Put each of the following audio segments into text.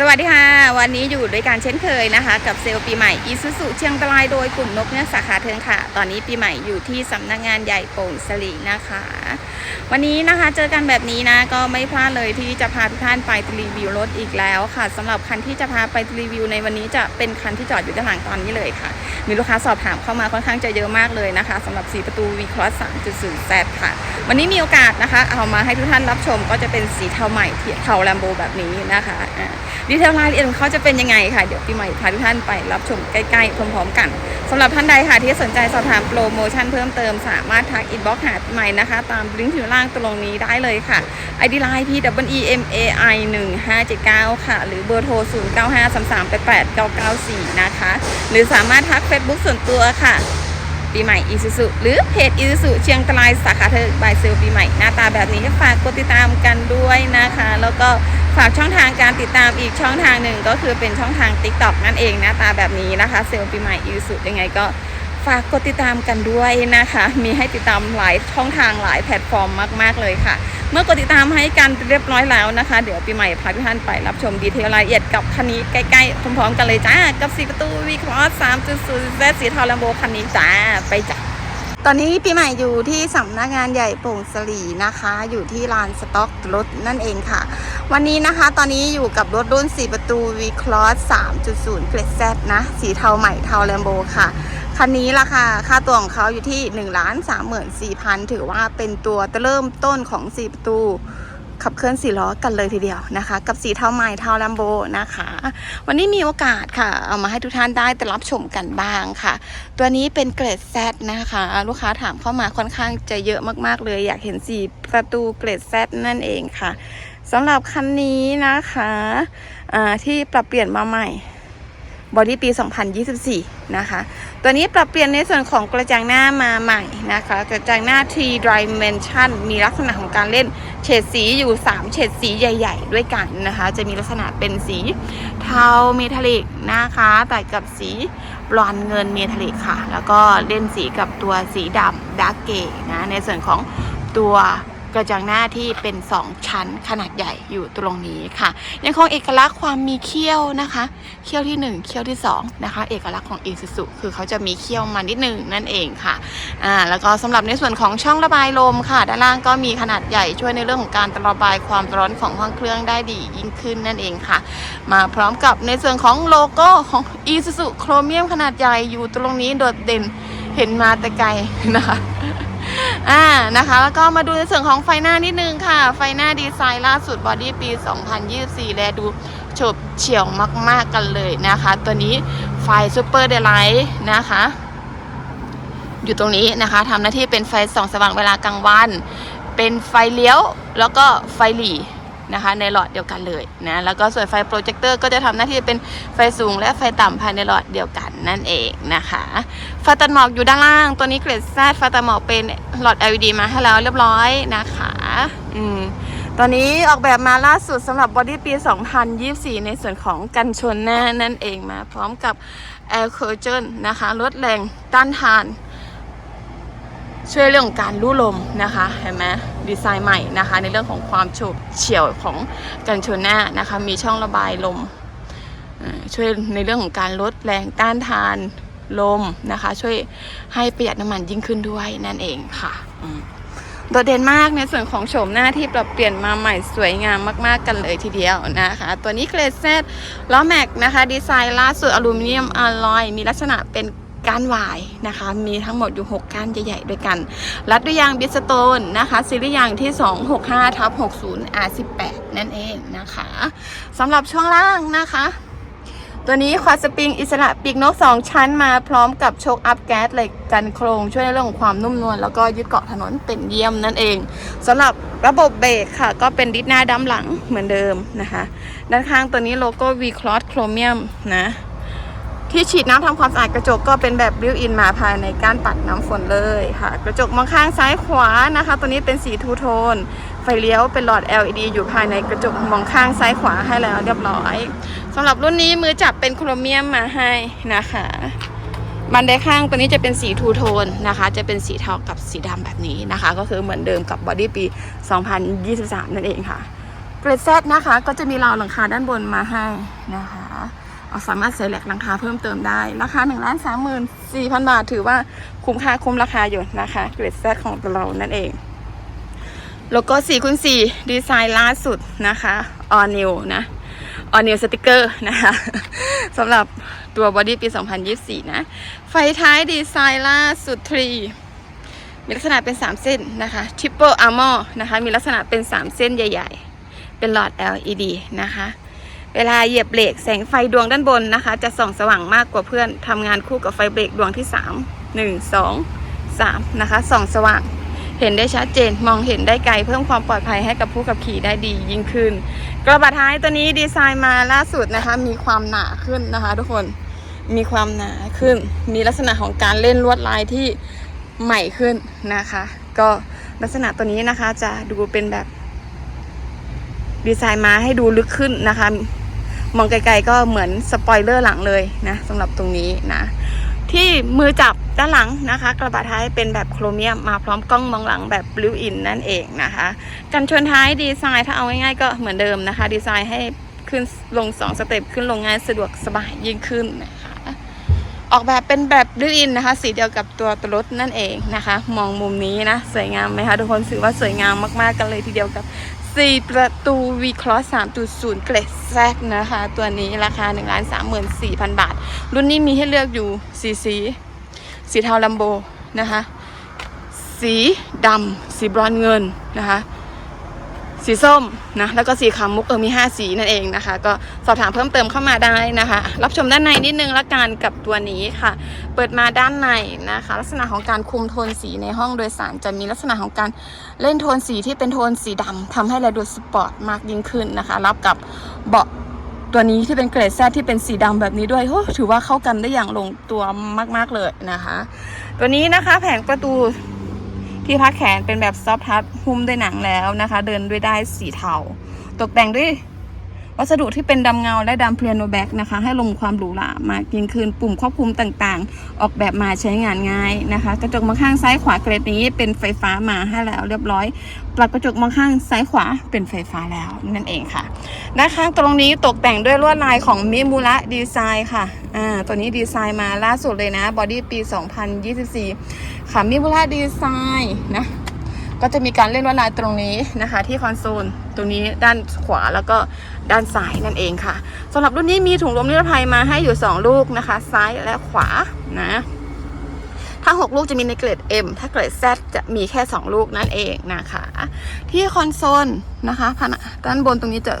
สวัสดีค่ะ วันนี้อยู่ด้วยกันเช่นเคยนะคะ กับเซลล์ปีใหม่อีซูซูเชียงรายโดยกลุ่มนกเนื้อสาขาเทิงค่ะ ตอนนี้ปีใหม่อยู่ที่สำนักงานใหญ่โป่งสลีนะคะ วันนี้นะคะเจอกันแบบนี้นะก็ไม่พลาดเลยที่จะพาทุกท่านไปรีวิวรถอีกแล้วค่ะสำหรับคันที่จะพาไปรีวิวในวันนี้จะเป็นคันที่จอดอยู่ด้านหลังตอนนี้เลยค่ะ มีลูกค้าสอบถามเข้ามาค่อนข้างจะเยอะมากเลยนะคะสำหรับ 4 ประตู V Cross 3.0 Z ค่ะ วันนี้มีโอกาสนะคะ เอามาให้ทุกท่านรับชมก็จะเป็นสีเทาใหม่เทาแลมโบแบบนี้นะคะอ่าดีเทลรายละเอียดของเขาจะเป็นยังไงค่ะ เดี๋ยวพี่ใหม่พาทุกท่านไปรับชมใกล้ๆ พร้อมๆ กันสำหรับท่านใดค่ะที่สนใจสอบถามโปรโมชั่นเพิ่มเติมสามารถทักอินบ็อกซ์หาพี่ใหม่นะคะ ตามลิงก์ที่อยู่ล่างตรงนี้ได้เลยค่ะ ID Line P W E M A I 1579 ค่ะ หรือเบอร์โทร 0953388994 นะคะ หรือสามารถทัก Facebook ส่วนตัวค่ะ ปีใหม่อีซูซุหรือเพจอีซูซุเชียงตรายสาขาเธอบายเซลปีใหม่หน้าตาแบบนี้ฝากกดติดตามกันด้วยนะคะ แล้วก็ฝากช่องทางการติดตามอีกช่องทางหนึ่งก็คือเป็นช่องทาง Tik t o อกนั่นเองหน้าตาแบบนี้นะคะเซลปีใหม่อีซูซุยังไงก็ ฝากกดติดตามกันด้วยนะคะ มีให้ติดตามหลายช่องทางหลายแพลตฟอร์มมาก ๆ เลยค่ะ เมื่อกดติดตามให้กันเรียบร้อยแล้วนะคะ เดี๋ยวปีใหม่พาทุกท่านไปรับชมดีเทลรายละเอียดกับคันนี้ใกล้ ๆ พร้อม ๆ กันเลยจ้า กับ4ประตู V Cross 3.0 Z สีเทาลัมโบคันนี้จ้า ไปจ้า ตอนนี้ปีใหม่อยู่ที่สำนักงานใหญ่โป่งสลีนะคะ อยู่ที่ลานสต็อกรถนั่นเองค่ะ วันนี้นะคะตอนนี้อยู่กับรถรุ่น 4 ประตู V Cross 3.0 เกรด Z นะ สีเทาใหม่เทาแลมโบค่ะ คันนี้ราคาค่าตัวของเขาอยู่ที่ 1 3 4 0 0 0 ถือว่าเป็นตัวเริ่มต้นของ 4 ประตู ขับเคลื่อนสี่ล้อกันเลยทีเดียวนะคะ กับสีเทาใหม่เทาแลมโบนะคะ วันนี้มีโอกาสค่ะ เอามาให้ทุกท่านได้แต่รับชมกันบ้างค่ะ ตัวนี้เป็นเกรด Z นะคะ ลูกค้าถามเข้ามาค่อนข้างจะเยอะมากๆเลย อยากเห็นสีประตูเกรด Z นั่นเองค่ะสำหรับคันนี้นะคะที่ปรับเปลี่ยนมาใหม่บอดี้ปี 2024 นะคะ ตัวนี้ปรับเปลี่ยนในส่วนของกระจังหน้ามาใหม่นะคะ กระจังหน้า T Dimension มีลักษณะของการเล่น เฉดสีอยู่ 3 เฉดสีใหญ่ ๆ ด้วยกันนะคะ จะมีลักษณะเป็นสีเทาเมทัลลิกนะคะแต่กับสีบลอนเงินเมทัลลิกค่ะ แล้วก็เล่นสีกับตัวสีดำดาร์กเกนะในส่วนของตัว กระจังหน้าที่เป็น 2 ชั้นขนาดใหญ่อยู่ตรงนี้ค่ะ ยังคงเอกลักษณ์ความมีเขี้ยวนะคะ เขี้ยวที่ 1 เขี้ยวที่ 2 นะคะ เอกลักษณ์ของอีซูซุคือเขาจะมีเขี้ยวมานิดนึงนั่นเองค่ะอ่าแล้วก็สำหรับในส่วนของช่องระบายลมค่ะ ด้านล่างก็มีขนาดใหญ่ช่วยในเรื่องของการระบายความร้อนของห้องเครื่องได้ดียิ่งขึ้นนั่นเองค่ะ มาพร้อมกับในส่วนของโลโก้ของ Isuzu โครเมียมขนาดใหญ่อยู่ตรงนี้โดดเด่นเห็นมาแต่ไกลนะคะ อ่านะคะแล้วก็มาดูในส่วนของไฟหน้านิดนึงค่ะ ไฟหน้าดีไซน์ล่าสุดบอดี้ปี 2024 แลดูฉบเฉี่ยวมาก ๆ กันเลยนะคะ ตัวนี้ไฟซูเปอร์เดลไลท์นะคะ อยู่ตรงนี้นะคะทำหน้าที่เป็นไฟส่องสว่างเวลากลางวัน เป็นไฟเลี้ยวแล้วก็ไฟหลี นะคะในหลอดเดียวกันเลยนะแล้วก็ส่วนไฟโปรเจคเตอร์ก็จะทำหน้าที่เป็นไฟสูงและไฟต่ำภายในหลอดเดียวกันนั่นเองนะคะไฟตัดหมอกอยู่ด้านล่าง ตัวนี้เกรดแซดไฟตัดหมอกเป็นหลอด LED มาให้แล้วเรียบร้อยนะคะอืมตอนนี้ออกแบบมาล่าสุดสำหรับบอดี้ปี 2024 ในส่วนของกันชนหน้านั่นเองมาพร้อมกับ Air Curtain นนะคะลดแรงต้านทาน ช่วยเรื่องการลู่ลมนะคะ เห็นไหม ดีไซน์ใหม่นะคะ ในเรื่องของความโฉบเฉี่ยวของกันชนหน้านะคะ มีช่องระบายลม ช่วยในเรื่องของการลดแรงต้านทานลมนะคะ ช่วยให้ประหยัดน้ำมันยิ่งขึ้นด้วยนั่นเองค่ะโดดเด่นมากในส่วนของโฉมหน้าที่ปรับเปลี่ยนมาใหม่สวยงามมากๆกันเลยทีเดียวนะคะ ตัวนี้เกรดเซตล้อแม็กนะคะ ดีไซน์ล่าสุดอลูมิเนียมอลลอย มีลักษณะเป็น ก้านวายนะคะ มีทั้งหมดอยู่ 6 ก้านใหญ่ๆด้วยกัน รัดด้วยยางบิสโตนนะคะซีรีส์ยางที่ 265ทับ60 R18 นั่นเองนะคะสำหรับช่วงล่างนะคะ ตัวนี้ควาสปริงอิสระปีกนก 2 ชั้นมาพร้อมกับโชคอัพแก๊สเหล็กกันโครงช่วยในเรื่องของความนุ่มนวลแล้วก็ยึดเกาะถนนเป็นเยี่ยมนั่นเองสำหรับระบบเบรกค่ะ ก็เป็นดิสหน้าด้ำหลังเหมือนเดิมนะคะ ด้านข้างตัวนี้โลโก้ V Cross Chromium นะ ที่ฉีดน้ำทำความสะอาดกระจกก็เป็นแบบบิวอินมาภายในก้านปัดน้ำฝนเลยค่ะ กระจกมองข้างซ้ายขวานะคะ ตัวนี้เป็นสีทูโทน ไฟเลี้ยวเป็นหลอด LED อยู่ภายในกระจกมองข้างซ้ายขวาให้แล้วเรียบร้อยสำหรับรุ่นนี้มือจับเป็นโครเมียมมาให้นะคะบันไดข้างตัวนี้จะเป็นสีทูโทนนะคะ จะเป็นสีเทากับสีดำแบบนี้นะคะ ก็คือเหมือนเดิมกับบอดี้ปี 2023 นั่นเองค่ะเกรดแซดนะคะ ก็จะมีราวหลังคาด้านบนมาให้นะคะ สามารถใส่แหลกหลังคาเพิ่มเติมได้ราคา1นึ่งล้านสามหมื่นสี่พันบาท ถือว่าคุ้มค่าคุ้มราคาอยู่นะคะเกรดแซดของเรานั่นเองแล้วก็4คูณ4ดีไซน์ล่าสุดนะคะ All New นะ All New Sticker นะคะสำหรับตัวบอดี้ปี 2024 นะ ไฟท้ายดีไซน์ล่าสุด3มีลักษณะเป็น 3 เส้นนะคะ Triple Armor นะคะ มีลักษณะเป็น 3 เส้นใหญ่ ๆ เป็นหลอด LED นะคะ เวลาเหยียบเบรกแสงไฟดวงด้านบนนะคะ จะส่องสว่างมากกว่าเพื่อนทำงานคู่กับไฟเบรกดวงที่ 3 1 2 3 นะคะส่องสว่าง เห็นได้ชัดเจนมองเห็นได้ไกล เพิ่มความปลอดภัยให้กับผู้ขับขี่ได้ดียิ่งขึ้น กระบะท้ายตัวนี้ดีไซน์มาล่าสุดนะคะ มีความหนาขึ้นนะคะ ทุกคนมีความหนาขึ้น มีลักษณะของการเล่นลวดลายที่ใหม่ขึ้นนะคะ ก็ลักษณะตัวนี้นะคะจะดูเป็นแบบดีไซน์มาให้ดูลึกขึ้นนะคะ มองไกลๆก็เหมือนสปอยเลอร์หลังเลยนะสำหรับตรงนี้นะ ที่มือจับด้านหลังนะคะ กระบะท้ายเป็นแบบโครเมียมมาพร้อมกล้องมองหลังแบบบลิวอินนั่นเองนะคะ กันชนท้ายดีไซน์ถ้าเอาง่ายๆก็เหมือนเดิมนะคะ ดีไซน์ให้ขึ้นลง 2 สเต็ปขึ้นลงง่ายสะดวกสบายยิ่งขึ้นนะคะออกแบบเป็นแบบบลิวอินนะคะ สีเดียวกับตัวตัวรถนั่นเองนะคะ มองมุมนี้นะ สวยงามไหมคะทุกคนถือว่าสวยงามมากๆกันเลยทีเดียวกับ 4 ประตู V Cross 3.0 เกรดแซกนะคะ ตัวนี้ราคา 1 3 4 0 0 0 บาท รุ่นนี้มีให้เลือกอยู่สีสี สีเทาลัมโบนะคะ สีดำสีบรอนเงินนะคะ สีส้มนะแล้วก็สีขาวมุกเออมี 5 สีนั่นเองนะคะ ก็สอบถามเพิ่มเติมเข้ามาได้นะคะ รับชมด้านในนิดนึงละกันกับตัวนี้ค่ะ เปิดมาด้านในนะคะ ลักษณะของการคุมโทนสีในห้องโดยสารจะมีลักษณะของการเล่นโทนสีที่เป็นโทนสีดำทำให้เราดูสปอร์ตมากยิ่งขึ้นนะคะ รับกับเบาะตัวนี้ที่เป็นเกรดแซดที่เป็นสีดำแบบนี้ด้วยโอ้ถือว่าเข้ากันได้อย่างลงตัวมาก ๆเลยนะคะ ตัวนี้นะคะแผงประตู ที่พักแขนเป็นแบบซอฟทัชหุ้มด้วยหนังแล้วนะคะ เดินด้วยได้สีเทา ตกแต่งด้วย วัสดุที่เป็นดำเงาและดำเพลียโนแบ็กนะคะ ให้ลงความหรูหรามากยิ่งขึ้นปุ่มควบคุมต่างๆ ออกแบบมาใช้งานง่ายนะคะ กระจกมองข้างซ้ายขวาเกรดนี้เป็นไฟฟ้ามาให้แล้วเรียบร้อยปรับกระจกมองข้างซ้ายขวาเป็นไฟฟ้าแล้วนั่นเองค่ะด้านข้างตรงนี้ตกแต่งด้วยลวดลายของมิมูระดีไซน์ค่ะอ่าตัวนี้ดีไซน์มาล่าสุดเลยนะบอดี้ปี 2024 ค่ะมิมูระดีไซน์นะก็จะมีการเล่นลวดลายตรงนี้นะคะที่คอนโซล ตรงนี้ด้านขวาแล้วก็ด้านซ้ายนั่นเองค่ะสำหรับรุ่นนี้มีถุงลมนิรภัยมาให้อยู่ 2 ลูกนะคะ ซ้ายและขวานะถ้า 6 ลูกจะมีในเกรด M ถ้าเกรด Z จะมีแค่ 2 ลูกนั่นเองนะคะ ที่คอนโซลนะคะผนังด้านบนตรงนี้จะ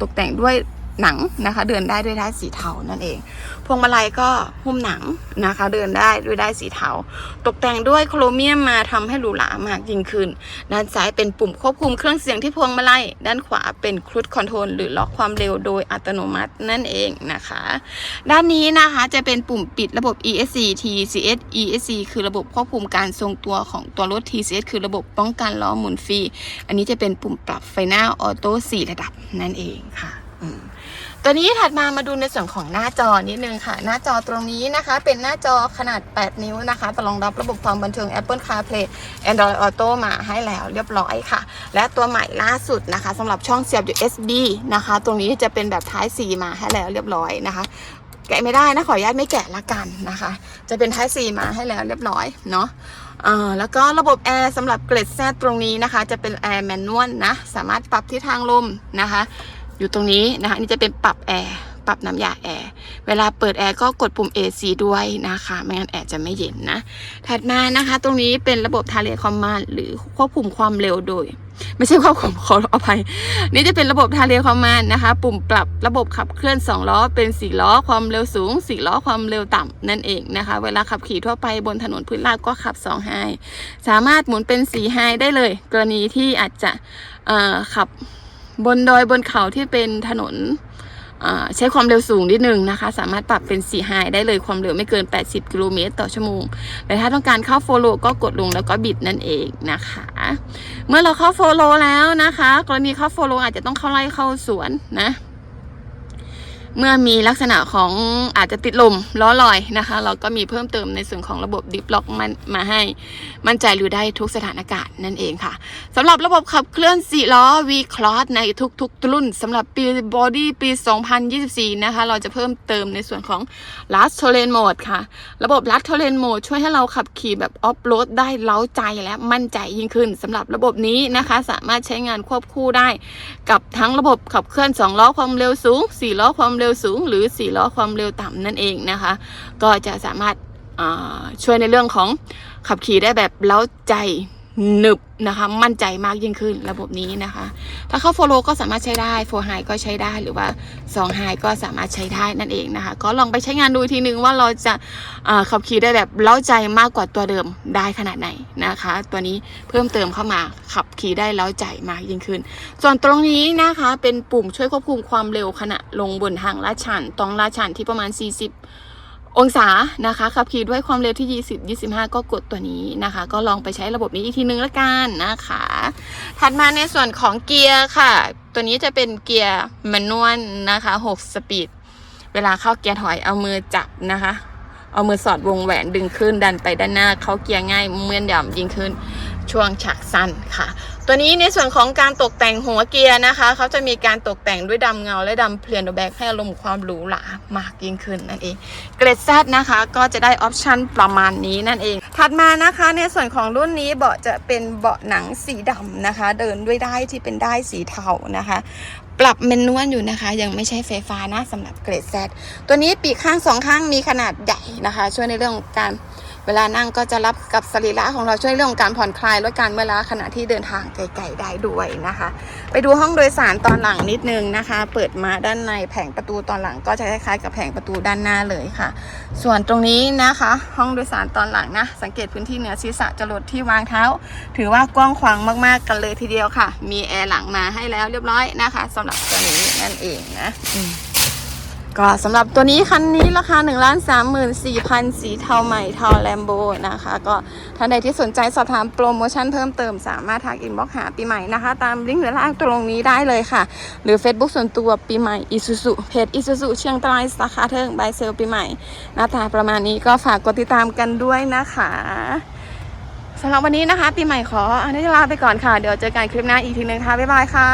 ตกแต่งด้วย หนังนะคะ เดินได้ด้วยได้สีเทานั่นเอง พวงมาลัยก็หุ้มหนังนะคะ เดินได้ด้วยได้สีเทาตกแต่งด้วยโครเมียมมาทำให้หรูหรามากยิ่งขึ้น ด้านซ้ายเป็นปุ่มควบคุมเครื่องเสียงที่พวงมาลัยด้านขวาเป็นครูดคอนโทรลหรือล็อกความเร็วโดยอัตโนมัตินั่นเองนะคะ ด้านนี้นะคะจะเป็นปุ่มปิดระบบ ESC TCS ESC คือระบบควบคุมการทรงตัวของตัวรถ TCS คือระบบป้องกันล้อหมุนฟรี อันนี้จะเป็นปุ่มปรับไฟหน้าออโต้4ระดับนั่นเองค่ะอืม ตัวนี้ถัดมามาดูในส่วนของหน้าจอนิดนึงค่ะ หน้าจอตรงนี้นะคะ เป็นหน้าจอขนาด 8 นิ้วนะคะรองรับระบบความบันเทิง Apple CarPlay Android Auto มาให้แล้วเรียบร้อยค่ะ และตัวใหม่ล่าสุดนะคะสำหรับช่องเสียบ USB นะคะ ตรงนี้จะเป็นแบบท้าย C มาให้แล้วเรียบร้อยนะคะแกะไม่ได้นะขออนุญาตไม่แกะละกันนะคะ จะเป็นท้าย C มาให้แล้วเรียบร้อยเนาะแล้วก็ระบบแอร์สำหรับเกรดแซตรงนี้นะคะ จะเป็นแอร์แมนนวลนะ สามารถปรับทิศทางลมนะคะ อยู่ตรงนี้นะคะนี่จะเป็นปรับแอร์ปรับน้ำยาแอร์เวลาเปิดแอร์ก็กดปุ่ม AC ด้วยนะคะไม่งั้นแอร์จะไม่เย็นนะ ถัดมานะคะ ตรงนี้เป็นระบบทาเลคอมมานหรือควบคุมความเร็วโดย ไม่ใช่ควบคุมขออภัย นี่จะเป็นระบบทาเลคอมมานนะคะ ปุ่มปรับระบบขับเคลื่อน 2 ล้อ เป็น 4 ล้อความเร็วสูง 4 ล้อความเร็วต่ำนั่นเองนะคะ เวลาขับขี่ทั่วไปบนถนนพื้นราบก็ขับ2ไฮสามารถหมุนเป็น4ไฮได้เลย กรณีที่อาจจะขับ บนดอยบนเขาที่เป็นถนนใช้ความเร็วสูงนิดนึงนะคะ สามารถปรับเป็น4ไฮได้เลยความเร็วไม่เกิน 80 กิโลเมตรต่อชั่วโมง แต่ถ้าต้องการเข้าโฟโลก็กดลงแล้วก็บิดนั่นเองนะคะ เมื่อเราเข้าโฟโลแล้วนะคะ กรณีเข้าโฟโลอาจจะต้องเข้าไล่เข้าสวนนะ เมื่อมีลักษณะของอาจจะติดลมล้อลอยนะคะ เราก็มีเพิ่มเติมในส่วนของระบบดิฟล็อกมันมาให้มั่นใจรู้ได้ทุกสถานการณ์นั่นเองค่ะสำหรับระบบขับเคลื่อน4ล้อ V Cross ในทุกๆรุ่นสำหรับปีบอดี้ปี 2024 นะคะ เราจะเพิ่มเติมในส่วนของ Last Terrain Mode ค่ะ ระบบ Last Terrain Mode ช่วยให้เราขับขี่แบบออฟโรดได้เล้าใจและมั่นใจยิ่งขึ้นสำหรับระบบนี้นะคะ สามารถใช้งานควบคู่ได้ กับทั้งระบบขับเคลื่อน 2 ล้อความเร็วสูง 4 ล้อความเร็ว็วสูง หรือ4ล้อความเร็วต่ำนั่นเองนะคะ ก็จะสามารถช่วยในเรื่องของขับขี่ได้แบบเล้าใจ หนึบนะคะ มั่นใจมากยิ่งขึ้นระบบนี้นะคะ ถ้าเข้าโฟโลก็สามารถใช้ได้โฟไฮก็ใช้ได้หรือว่า2ไฮก็สามารถใช้ได้นั่นเองนะคะ ก็ลองไปใช้งานดูอีกทีนึงว่าเราจะขับขี่ได้แบบเล้าใจมากกว่าตัวเดิมได้ขนาดไหนนะคะ ตัวนี้เพิ่มเติมเข้ามาขับขี่ได้เล้าใจมากยิ่งขึ้น ส่วนตรงนี้นะคะเป็นปุ่มช่วยควบคุมความเร็วขณะลงบนทางลาดชันตรงลาดชันที่ประมาณ 40 องศานะคะขับขี่ด้วยความเร็วที่ 20 25 ก็กดตัวนี้นะคะ ก็ลองไปใช้ระบบนี้อีกทีนึงละกันนะคะ ถัดมาในส่วนของเกียร์ค่ะ ตัวนี้จะเป็นเกียร์แมนนวลนะคะ 6 สปีด เวลาเข้าเกียร์ถอยเอามือจับนะคะเอามือสอดวงแหวนดึงขึ้นดันไปด้านหน้า เข้าเกียร์ง่ายเมื่อนย่ำยิ่งขึ้นช่วงฉักสั้นค่ะ ตัวนี้ในส่วนของการตกแต่งหัวเกียร์นะคะเขาจะมีการตกแต่งด้วยดำเงา และดำเพลียนแบ็กให้อารมณ์ความหรูหรามากยิ่งขึ้นนั่นเอง เกรดแซนะคะก็จะได้ออปชันประมาณนี้นั่นเอง ถัดมานะคะในส่วนของรุ่นนี้เบาะจะเป็นเบาะหนังสีดำนะคะ เดินด้วยได้ที่เป็นได้สีเทานะคะ ปรับเมนนวลอยู่นะคะ ยังไม่ใช่ไฟฟ้านะสำหรับเกรดแซตัวนี้ปีกข้างสองข้างมีขนาดใหญ่นะคะ ช่วยในเรื่องของการ เวลานั่งก็จะรับกับสรีระของเราช่วยเรื่องของการผ่อนคลายลดการเมื่อล้าขณะที่เดินทางไกลๆได้ด้วยนะคะ ไปดูห้องโดยสารตอนหลังนิดนึงนะคะ เปิดมาด้านในแผงประตูตอนหลังก็จะคล้ายๆกับแผงประตูด้านหน้าเลยค่ะ ส่วนตรงนี้นะคะ ห้องโดยสารตอนหลังนะ สังเกตพื้นที่เหนือศีรษะจรดที่วางเท้า ถือว่ากว้างขวางมากๆกันเลยทีเดียวค่ะ มีแอร์หลังมาให้แล้วเรียบร้อยนะคะสำหรับตัวนี้นั่นเองนะอื ก็สำหรับตัวนี้คันนี้ราคา1นึ่งล้านสามหมื่นสี่พันสีเทาใหม่เทาแลมโบนะคะ ก็ท่านใดที่สนใจสอบถามโปรโมชั่นเพิ่มเติมสามารถทักอินบ็อกหาปีใหม่นะคะ ตามลิงก์ด้านล่างตรงนี้ได้เลยค่ะ หรือ Facebook ส่วนตัวปีใหม่อิซูซุเพจอิซูซุเชียงรายสาขาเทิงบายเซลปีใหม่หน้าตาประมาณนี้ก็ฝากกดติดตามกันด้วยนะคะสำหรับวันนี้นะคะปีใหม่ขออนุญาตลาไปก่อนค่ะ เดี๋ยวเจอกันคลิปหน้าอีกทีนึงค่ะ บ๊ายบายค่ะ